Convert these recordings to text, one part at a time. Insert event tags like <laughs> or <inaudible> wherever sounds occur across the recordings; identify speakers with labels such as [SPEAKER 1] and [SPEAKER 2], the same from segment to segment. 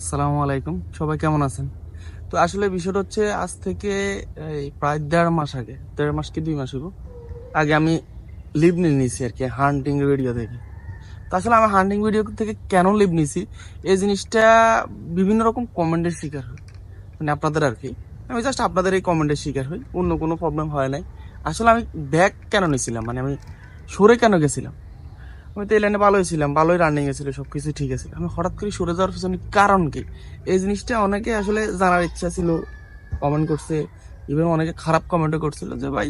[SPEAKER 1] আসসালামু আলাইকুম। সবাই কেমন আছেন? তো আসলে বিষয়টা হচ্ছে, আজ থেকে, এই প্রায় দেড় মাস আগে, দেড় মাস কি দুই মাস হইব, আগে আমি লিভ নিয়ে নিয়েছি আর কি হান্টিং ভিডিও থেকে তো আসলে আমি হান্টিং ভিডিও থেকে কেন লিভ নিয়েছি, এই জিনিসটা বিভিন্ন রকম কমেন্টের শিকার হই মানে আপনাদের আর কি, আমি জাস্ট আপনাদের এই কমেন্টের শিকার হই, অন্য কোনো প্রবলেম হয় নাই। আসলে আমি ব্যাগ কেন নিয়েছিলাম? মানে আমি সরে কেন গেছিলাম? আমি তো এই লাইনে ভালোই ছিলাম, ভালোই রানিং ছিল সব কিছু ঠিক আছে। আমি হঠাৎ করে সরে যাওয়ার পিছনে কারণ কি? এই জিনিসটা অনেকে আসলে জানার ইচ্ছা ছিল কমেন্ট করছে ইভেন অনেকে খারাপ কমেন্টও করছিল যে, ভাই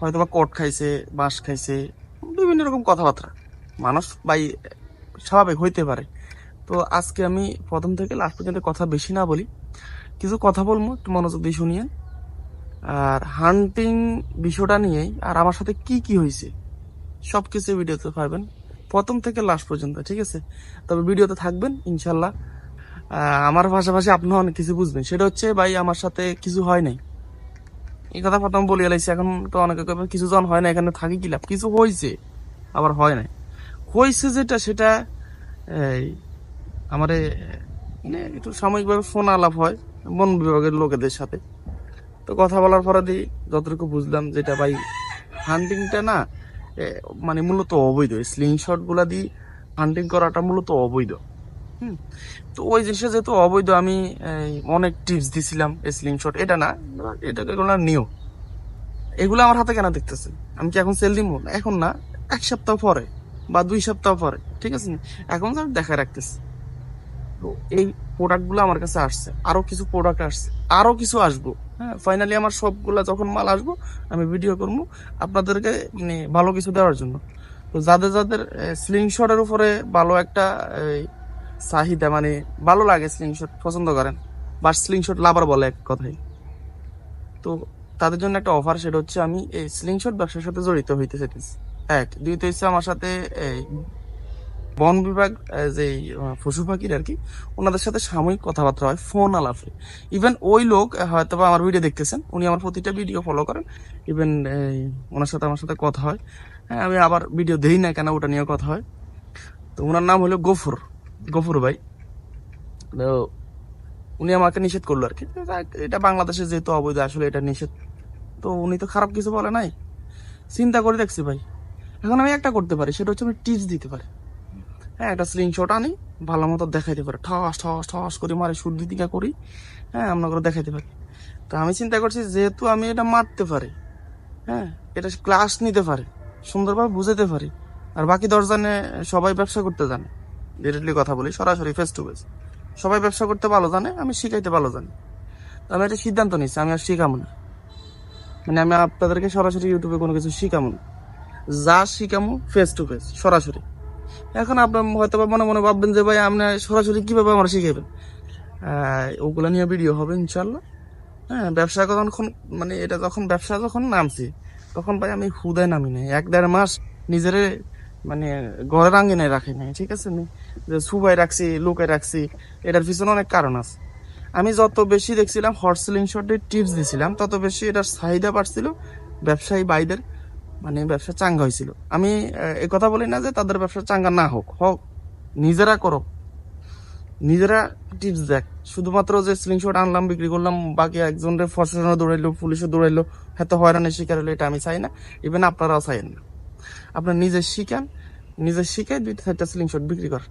[SPEAKER 1] হয়তো বা কট খাইছে, বাঁশ খাইছে, বিভিন্ন রকম কথাবার্তা। মানুষ, ভাই, স্বাভাবিক হইতে পারে। তো আজকে আমি প্রথম থেকে লাস্ট পর্যন্ত কথা বেশি না বলি, কিছু কথা বলব, একটু মনোযোগ দিয়ে শুনিয়েন আর হান্টিং বিষয়টা নিয়েই, আর আমার সাথে কি কি হয়েছে সব কিছু ভিডিওতে পারবেন। প্রথম থেকে লাস্ট পর্যন্ত, ঠিক আছে? তবে ভিডিওতে থাকবেন ইনশাল্লাহ আমার পাশাপাশি আপনারা অনেক কিছু বুঝবেন। সেটা হচ্ছে, ভাই, আমার সাথে কিছু হয় নাই। এই কথা প্রথম বলি এলাইছি, এখন তো অনেকে কিছু জন হয় না এখানে থাকি কি লাভ? কিছু হয়েছে আবার হয় নাই। হয়েছে যেটা, সেটা, এই, আমার মানে একটু সাময়িকভাবে ফোন আলাপ হয়, বন বিভাগের লোকেদের সাথে। তো কথা বলার পরে দিয়ে যতটুকু বুঝলাম, যেটা ভাই হান্টিংটা না মানে মূলত অবৈধ। স্লিং শটগুলা দিয়ে হান্টিং করাটা মূলত অবৈধ। হুম? তো ওই জিনিসটা যেহেতু অবৈধ আমি অনেক টিপস দিছিলাম স্লিং শট এটা না এটাকে এগুলো নিও এগুলো আমার হাতে কেন দেখতেছে আমি কি এখন সেল দিব এখন না এক সপ্তাহ পরে বা দুই সপ্তাহ পরে ঠিক আছে? এখন তো আমি দেখা রাখতেছি। তো এই প্রোডাক্টগুলো আমার কাছে আসছে। আরও কিছু প্রোডাক্ট আসছে। আরও কিছু আসব। হ্যাঁ ফাইনালি আমার সবগুলা যখন মাল আসব, আমি ভিডিও করব আপনাদেরকে মানে ভালো কিছু দেওয়ার জন্য। তো যাদের যাদের স্লিং শটের উপরে ভালো একটা চাহিদা মানে ভালো লাগে স্লিং শট পছন্দ করেন বা স্লিং শট লাভার বলে এক কথাই তো তাদের জন্য একটা অফার সেটা হচ্ছে আমি এই স্লিং শট ব্যবসার সাথে জড়িত হইতে চাইতেছি। এক দ্বিতীয় হচ্ছে আমার সাথে বন বিভাগ যে পশু পাখির আর কি, ওনাদের সাথে সাময়িক কথাবার্তা হয়, ফোন আলাপে। ইভেন ওই লোক হয়তো বা আমার ভিডিও দেখতেছেন, উনি আমার প্রতিটা ভিডিও ফলো করেন। ইভেন ওনার সাথে আমার সাথে কথা হয়। হ্যাঁ আমি আবার ভিডিও দেই না কেন, ওটা নিয়ে কথা হয়। তো ওনার নাম হলো গফুর গফুর ভাই। তো উনি আমাকে নিষেধ করল আর কি। এটা বাংলাদেশে যেহেতু অবৈধ, আসলে এটা নিষেধ। তো উনি তো খারাপ কিছু বলে নাই। চিন্তা করে দেখছি ভাই। এখন আমি একটা করতে পারি, সেটা হচ্ছে আমি টিপস দিতে পারি। হ্যাঁ একটা স্লিং শট আনি, ভালো মতো দেখাইতে পারে। ঠস ঠস ঠস করে মারে সর্দি টিকা করি। হ্যাঁ আমরা করে দেখাইতে পারি। তো আমি চিন্তা করছি, যেহেতু আমি এটা মারতে পারি হ্যাঁ এটা ক্লাস নিতে পারে, সুন্দরভাবে বুঝাতে পারি, আর বাকি দশ জানে সবাই ব্যবসা করতে জানে ডিরেক্টলি কথা বলি, সরাসরি ফেস টু ফেস সবাই ব্যবসা করতে ভালো জানে, আমি শিখাইতে ভালো জানি। তো আমি একটা সিদ্ধান্ত নিচ্ছি আমি আর শিখাবো না। মানে আমি আপনাদেরকে সরাসরি ইউটিউবে কোনো কিছু শিখাবো না। যা শিখামো ফেস টু ফেস সরাসরি। এখন আপনার হয়তো মনে মনে ভাববেন যে, ভাই, আপনি সরাসরি কীভাবে আমার শিখাবেন ওগুলা নিয়ে ভিডিও হবে ইনশাল্লাহ হ্যাঁ ব্যবসা যখন মানে এটা যখন, ব্যবসা যখন নামছি, তখন ভাই আমি হুদায় নামি নাই। এক দেড় মাস নিজেরে মানে ঘরের আঙ্গিনায় রাখি নাই, ঠিক আছে যে সুবাই রাখছি, লুকায় রাখছি, এটার পিছনে অনেক কারণ আছে। আমি যত বেশি দেখছিলাম হট সিলিং শটের টিপস দিছিলাম, তত বেশি এটার চাহিদা বাড়ছিল, ব্যবসায়ী বাইদের মানে ব্যবসা চাঙ্গা হয়েছিল আমি এই কথা বলি না যে তাদের ব্যবসা চাঙ্গা না হোক হোক, নিজেরা করো নিজেরা টিপস দেখ। শুধুমাত্র যে স্লিং শট আনলাম, বিক্রি করলাম, বাকি একজনের প্রশাসনে দৌড়াইলো পুলিশে দৌড়াইলো হয়তো হয়রানির শিকার হলো, এটা আমি চাই না। ইভেন আপনারাও চাইেন না। আপনার নিজে শিখান, নিজে শিখে দুইটা, চারটা স্লিং শট বিক্রি কর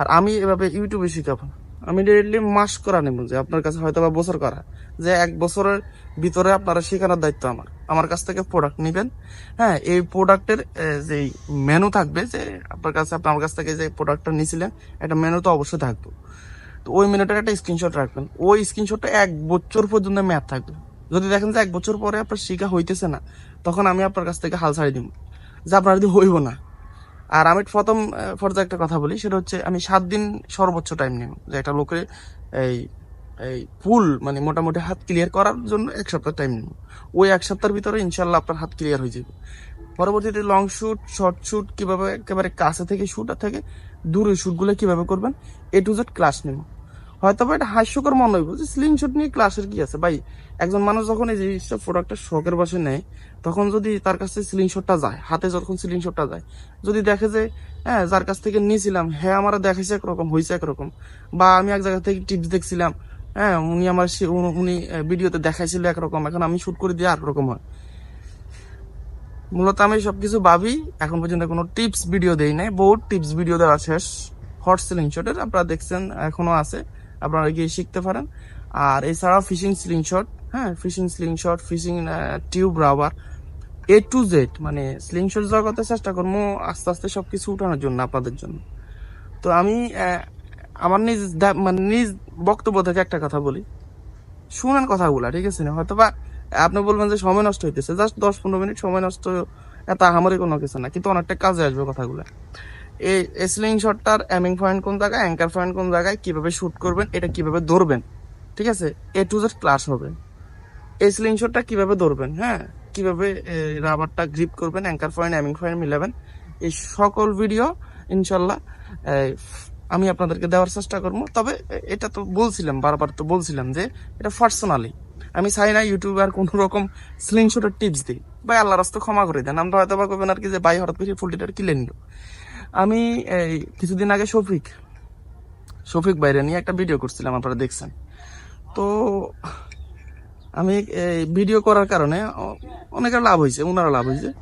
[SPEAKER 1] আর আমি এভাবে ইউটিউবে শিখাবো না। আমি ডিরেক্টলি মাস করা নেব যে আপনার কাছে হয়তো বা বছর করা। যে এক বছরের ভিতরে আপনারা শেখানোর দায়িত্ব আমার। আমার কাছ থেকে প্রোডাক্ট নেবেন। হ্যাঁ এই প্রোডাক্টের যে মেনু থাকবে, যে আপনার কাছে, আপনি আমার কাছ থেকে যে প্রোডাক্টটা নিয়েছিলেন একটা মেনু তো অবশ্যই থাকবে। তো ওই মেনুটার একটা স্ক্রিনশট রাখবেন। ওই স্ক্রিনশটটা এক বছর পর্যন্ত ম্যাথ থাকবে। যদি দেখেন যে এক বছর পরে আপনার শিখা হইতেছে না, তখন আমি আপনার কাছ থেকে হাল ছাড়ি দিব। যে আপনার যদি হইব না আর আমি প্রথম পর্যায়ে একটা কথা বলি, সেটা হচ্ছে আমি সাত দিন সর্বোচ্চ টাইম নেব, যে একটা লোকের এই এই ফুল মানে মোটামুটি হাত ক্লিয়ার করার জন্য এক সপ্তাহ টাইম নেব। ওই এক সপ্তাহের ভিতরে ইনশাল্লাহ আপনার হাত ক্লিয়ার হয়ে যাবে। পরবর্তীতে লং শ্যুট শর্ট শ্যুট কীভাবে একেবারে কাছে থেকে শ্যুট আর থেকে দূরে শ্যুটগুলো কীভাবে করবেন এ টু জেড ক্লাস নেব। হয়তো বা এটা হাস্যকর মনে হইব যে স্লিংশট নিয়ে ক্লাসের কি আছে? ভাই, একজন মানুষ যখন এই জিনিসটা প্রোডাক্টটা শখের বসে নেয়, তখন যদি তার কাছে স্লিংশটটা যায়, হাতে যখন স্লিংশটটা যায়, যদি দেখে যে হ্যাঁ যার কাছ থেকে নিয়েছিলাম হ্যাঁ আমার দেখাইছে একরকম হয়েছে একরকম, বা আমি এক জায়গা থেকে টিপস দেখছিলাম হ্যাঁ উনি আমার উনি- ভিডিওতে দেখাইছিল একরকম, এখন আমি শুট করে দিয়ে একরকম হয়। মূলত আমি সবকিছু ভাবি, এখন পর্যন্ত কোনো টিপস ভিডিও দেই নাই, বহুত টিপস ভিডিও দেওয়া শেষ হট সিলিং শটের আপনারা দেখছেন, এখনও আছে। আপনারা গিয়ে শিখতে পারেন। আর এছাড়াও ফিশিং স্লিং শট হ্যাঁ fishing slingshot fishing tube rubber A to Z মানে স্লিং শট জগতে চেষ্টা করব আস্তে আস্তে সব কিছু উঠানোর জন্য আপনাদের জন্য। তো আমি আমার নিজ মানে নিজ বক্তব্য থেকে একটা কথা বলি। শুনেন কথাগুলা, ঠিক আছে না? হয়তো বা আপনি বলবেন যে সময় নষ্ট হইতেছে, জাস্ট দশ পনেরো মিনিট সময় নষ্ট এত আহামরি কোনো কিছু না, কিন্তু অনেকটা কাজে আসবে কথাগুলো। এই স্লিং শটটার অ্যামিং পয়েন্ট কোন জায়গায় অ্যাঙ্কার পয়েন্ট কোন জায়গায়, কীভাবে শুট করবেন, এটা কীভাবে ধরবেন, ঠিক আছে? এ টু জেড ক্লাস হবে। এই স্লিং শটটা কীভাবে ধরবেন হ্যাঁ? কীভাবে রাবারটা গ্রিপ করবেন অ্যাঙ্কার পয়েন্ট অ্যামিং পয়েন্ট মিলাবেন, এই সকল ভিডিও ইনশাল্লাহ আমি আপনাদেরকে দেওয়ার চেষ্টা করব। তবে এটা তো বলছিলাম, বারবার তো বলছিলাম যে, এটা পার্সোনালি আমি চাই না ইউটিউবে আর কোনো রকম স্লিং শটের টিপস দিই ভাই আল্লাহ রাস্তা ক্ষমা করে দেন। আমরা হয়তো বা করবেন আর কি যে, ভাই, হঠাৎ করে ফুলটিটার কিনে নিল আমি, এই, কিছুদিন আগে শফিক শফিক বাইরে নিয়ে একটা ভিডিও করছিলাম, আপনারা দেখছেন। তো, আমি, এই ভিডিও করার কারণে অনেকের লাভ হয়েছে ওনারও লাভ হয়েছে।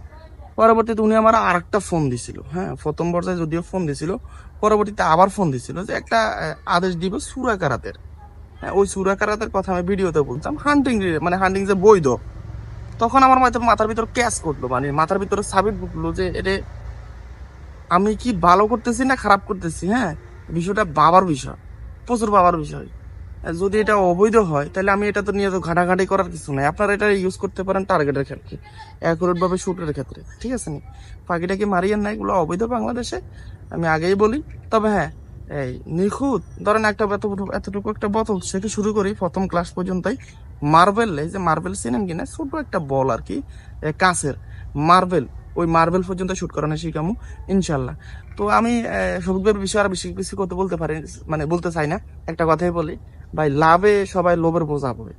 [SPEAKER 1] পরবর্তীতে উনি আমার আর একটা ফোন দিছিল হ্যাঁ প্রথম পর্যায়ে যদিও ফোন দিছিল, পরবর্তীতে আবার ফোন দিছিল যে একটা আদেশ দিব সুরাকারাতের। হ্যাঁ ওই সুরাকারাতের কথা আমি ভিডিওতে বলতাম হান্টিং মানে হান্টিং যে বৈধ। তখন আমার মাথার ভিতর ক্যাশ করল মানে মাথার ভিতরে সাবিত ঢুকলো যে এটা আমি কি ভালো করতেছি না খারাপ করতেছি হ্যাঁ? বিষয়টা বাবার বিষয়, প্রচুর বাবার বিষয়। যদি এটা অবৈধ হয়, তাহলে আমি এটা তো নিয়ে তো ঘাটাঘাটি করার কিছু নাই। আপনারা এটা ইউজ করতে পারেন টার্গেটের ক্ষেত্রে অ্যাকুরেট ভাবে শুটের ক্ষেত্রে, ঠিক আছে নি? পাখিটা কি মারিয়েন না, এগুলো অবৈধ বাংলাদেশে, আমি আগেই বলি। তবে হ্যাঁ এই নিখুঁত, ধরেন একটা এতটুকু এতটুকু একটা বোতল থেকে শুরু করি, প্রথম ক্লাস পর্যন্তই। মার্বেল এই যে মার্বেল সিনেম কিনা? ছোট একটা বল আর কি কাঁচের মার্বেল ওই মার্বেল পর্যন্ত শুট করানো শিখামু ইনশাল্লাহ তো আমি সবুজের বিষয়ে আর বেশি বেশি কথা বলতে পারি মানে বলতে চাই না একটা কথাই বলি। ভাই লাভে সবাই লোভের বোঝা পড়ে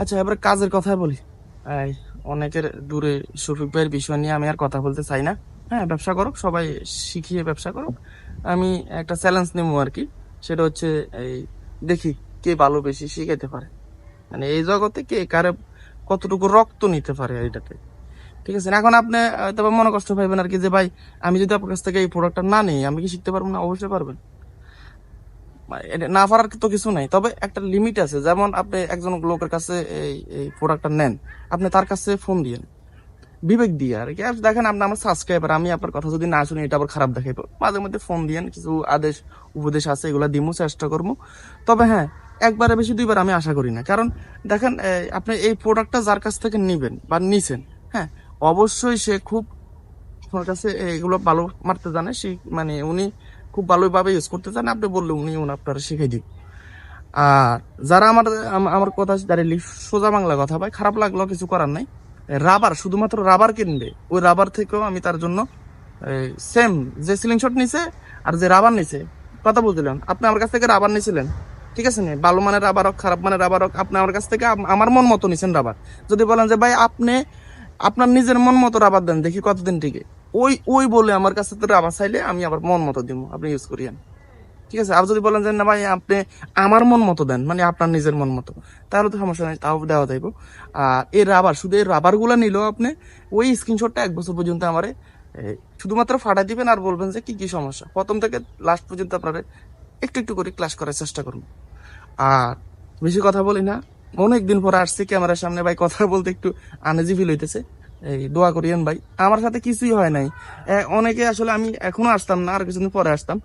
[SPEAKER 1] আচ্ছা এবার কাজের কথা বলি। অনেকের দূরে শফিক ভাইয়ের বিষয় নিয়ে আমি আর কথা বলতে চাই না। হ্যাঁ ব্যবসা করুক সবাই শিখিয়ে ব্যবসা করুক। আমি একটা চ্যালেঞ্জ নেব আর কি সেটা হচ্ছে এই দেখি কে ভালো বেশি শিখাইতে পারে। মানে এই জগতে কে কারে কতটুকু রক্ত নিতে পারে এটাতে ঠিক আছে? এখন আপনি তবে মনে কষ্ট পাইবেন আর কি যে, ভাই, আমি যদি আপনার কাছ থেকে এই প্রোডাক্টটা না নিই, আমি কি শিখতে পারব না? অবশ্যই পারবেন। না পারার তো কিছু নাই। তবে একটা লিমিট আছে, যেমন আপনি একজন লোকের কাছে এই এই প্রোডাক্টটা নেন, আপনি তার কাছে ফোন দিয়েন। বিবেক দিয়ে আর কি। দেখেন, আপনি আমার সাবস্ক্রাইবার আমি আপনার কথা যদি না শুনি, এটা আবার খারাপ দেখাইবো। মাঝে মধ্যে ফোন দিয়েন, কিছু আদেশ, উপদেশ আছে, এগুলো দিমু, চেষ্টা করব তবে হ্যাঁ একবারে বেশি দুইবার আমি আশা করি না। কারণ দেখেন আপনি এই প্রোডাক্টটা যার কাছ থেকে নিবেন বা নিছেন হ্যাঁ অবশ্যই সে খুব আপনার কাছে এগুলো ভালো মারতে জানে। সে মানে উনি খুব ভালোভাবে ইউজ করতে জানে। আপনি বললে উনি উনি আপনারা শিখাই দিবে। আর যারা আমার আমার কথা দাঁড়িয়ে সোজা বাংলা কথা ভাই, খারাপ লাগল কিছু করার নাই। রাবার, শুধুমাত্র রাবার কিনবে। ওই রাবার থেকেও আমি তার জন্য সেম যে সিলিং শট নিছে আর যে রাবার নিছে, কথা বুঝলেন? আপনি আমার কাছ থেকে রাবার নিছিলেন। ঠিক আছে নি? ভালো মানের রাবার হোক, খারাপ মানের রাবার হোক, আপনি আমার কাছ থেকে আমার মন মতো নিছেন রাবার। যদি বলেন যে, ভাই, আপনি আপনার নিজের মন মতো রাবার দেন, দেখি কতদিন টিকে। ওই ওই বলে আমার কাছে তো রাবার চাইলে আমি আবার মন মতো দিব আপনি ইউজ করিয়েন। ঠিক আছে? আর যদি বলেন যে, না ভাই, আপনি আমার মন মতো দেন মানে আপনার নিজের মন মতো, তাহলে তো সমস্যা নেই, তাও দেওয়া যাইব। আর এই রাবার, শুধু এই রাবারগুলা নিলেও আপনি ওই স্ক্রিনশটটা এক বছর পর্যন্ত আমারে শুধুমাত্র ফাটাই দিবেন আর বলবেন যে, কি কি সমস্যা? প্রথম থেকে লাস্ট পর্যন্ত আপনারা একটু একটু করে ক্লাস করার চেষ্টা করুন। আর বেশি কথা বলি না অনেক পর আসছি ক্যামেরার সামনে। ভাই, কথা বলতে একটু আনেজি ফিল হইতেছে। এই, দোয়া করিয়েন ভাই। আমার সাথে কিছুই হয় নাই। অনেকে আসলে আমি এখনও আসতাম না, আর কিছুদিন পরে আসতাম।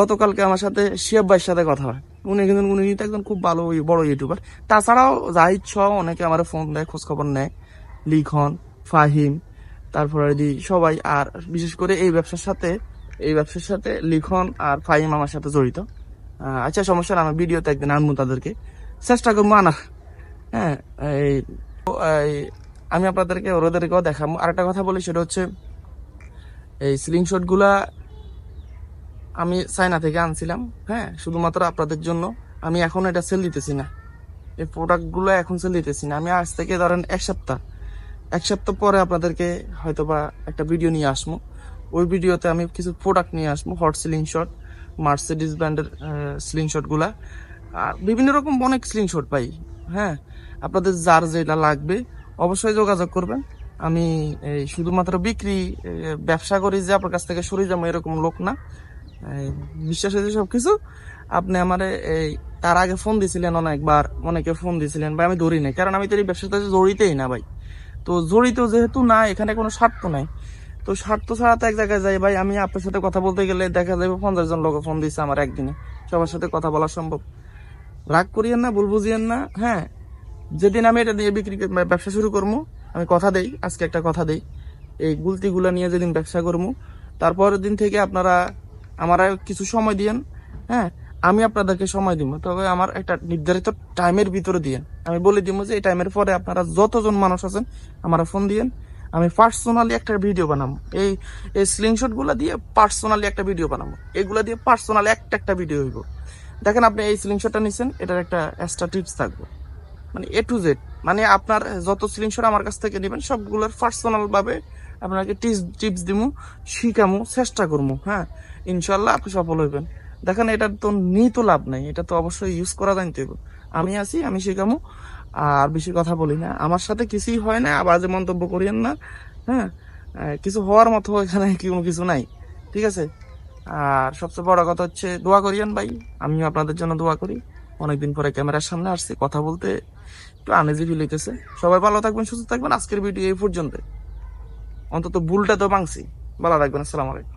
[SPEAKER 1] গতকালকে আমার সাথে শিয়াব ভাইয়ের সাথে কথা হয়। উনি কিন্তু উনি কিন্তু একজন খুব ভালো বড় ইউটিউবার তাছাড়াও জাহিদ সহ অনেকে আমার ফোন দেয় খোঁজ খবর নেয়। লিখন, ফাহিম, তারপরে দি সবাই। আর বিশেষ করে এই ব্যবসার সাথে, এই ব্যবসার সাথে লিখন আর ফাহিম আমার সাথে জড়িত। আচ্ছা সমস্যা না আমি ভিডিওতে একদিন আনব তাদেরকে। চেষ্টা করব আনা হ্যাঁ এই আমি আপনাদেরকে ওদেরকেও দেখাবো। আরেকটা কথা বলি, সেটা হচ্ছে, এই সিলিংগুলা আমি চায়না থেকে আনছিলাম হ্যাঁ শুধুমাত্র আপনাদের জন্য। আমি এখন এটা সেল দিতেছি না। এই প্রোডাক্টগুলো এখন সেল দিতেছি না। আমি আজ থেকে ধরেন এক সপ্তাহ এক সপ্তাহ পরে আপনাদেরকে হয়তো বা একটা ভিডিও নিয়ে আসব। ওই ভিডিওতে আমি কিছু প্রোডাক্ট নিয়ে আসব হট সিলিং শট মার্সিডিস ব্র্যান্ডের স্লিং শটগুলা আর বিভিন্ন রকম অনেক স্লিং শট পাই। হ্যাঁ আপনাদের যার যেটা লাগবে অবশ্যই যোগাযোগ করবেন। আমি, এই, শুধুমাত্র বিক্রি ব্যবসা করি যে আপনার কাছ থেকে সরে যাব এরকম লোক না। বিশ্বাস হয়েছে সবকিছু। আপনি আমার এই তার আগে ফোন দিছিলেন অনেকবার, অনেকে ফোন দিছিলেন, ভাই আমি ধরি নাই। কারণ আমি তো এই ব্যবসার সাথে জড়িতই না ভাই। তো জড়িত যেহেতু না, এখানে কোনো স্বার্থ নাই। তো স্বার্থ ছাড়া তো এক জায়গায় যাই। ভাই, আমি আপনার সাথে কথা বলতে গেলে দেখা যাবে পঞ্চাশ জন লোক ফোন দিচ্ছে আমার একদিনে। সবার সাথে কথা বলা সম্ভব। রাগ করিয়েন না, ভুল বুঝিয়েন না হ্যাঁ? যেদিন আমি এটা নিয়ে বিক্রি কর- ব্যবসা শুরু করব, আমি কথা দেই, আজকে একটা কথা দেই। এই গুলতিগুলা নিয়ে যেদিন ব্যবসা করব তারপরের দিন থেকে আপনারা আমার কিছু সময় দিয়েন হ্যাঁ? আমি আপনাদেরকে সময় দিব, তবে আমার একটা নির্ধারিত টাইমের ভিতরে দিয়েন। আমি বলে দিব যে, এই টাইমের পরে আপনারা যতজন মানুষ আছেন, আমার ফোন দিয়েন। আমি পার্সোনালি একটা ভিডিও বানাবো। এই এই স্লিংশটগুলা দিয়ে পার্সোনালি একটা ভিডিও বানাবো। এগুলা দিয়ে পার্সোনালি একটা একটা ভিডিও হইব। দেখেন আপনি এই স্লিংশটটা নিছেন, এটার একটা এক্সট্রা টিপস থাকবে। মানে এ টু জেড মানে আপনার যত স্লিংশট আমার কাছ থেকে নেবেন, সবগুলোর পার্সোনাল ভাবে আপনাকে টিপস টিপস দিমু, শিখামু, চেষ্টা করব হ্যাঁ? ইনশাল্লাহ আপনি সফল হইবেন। দেখেন, এটা তো নিয়ে তো লাভ নাই, এটা তো অবশ্যই ইউজ করা জানতে হবে আমি আছি, আমি শিখামু, আর বেশি কথা বলি না। আমার সাথে কিছুই হয় না, আবার যে মন্তব্য করিয়েন না হ্যাঁ? কিছু হওয়ার মতো এখানে <laughs> কোনো কিছু নাই, ঠিক আছে? আর সবচেয়ে বড় কথা হচ্ছে, দোয়া করিয়েন ভাই। আমিও আপনাদের জন্য দোয়া করি। অনেকদিন পরে ক্যামেরার সামনে আসছি, কথা বলতে একটু আনেজি ফিল হইতেছে। সবাই ভালো থাকবেন, সুস্থ থাকবেন। আজকের ভিডিও এই পর্যন্ত অন্তত ভুলটা তো ভাঙছি। ভালো থাকবেন, আসসালামু আলাইকুম।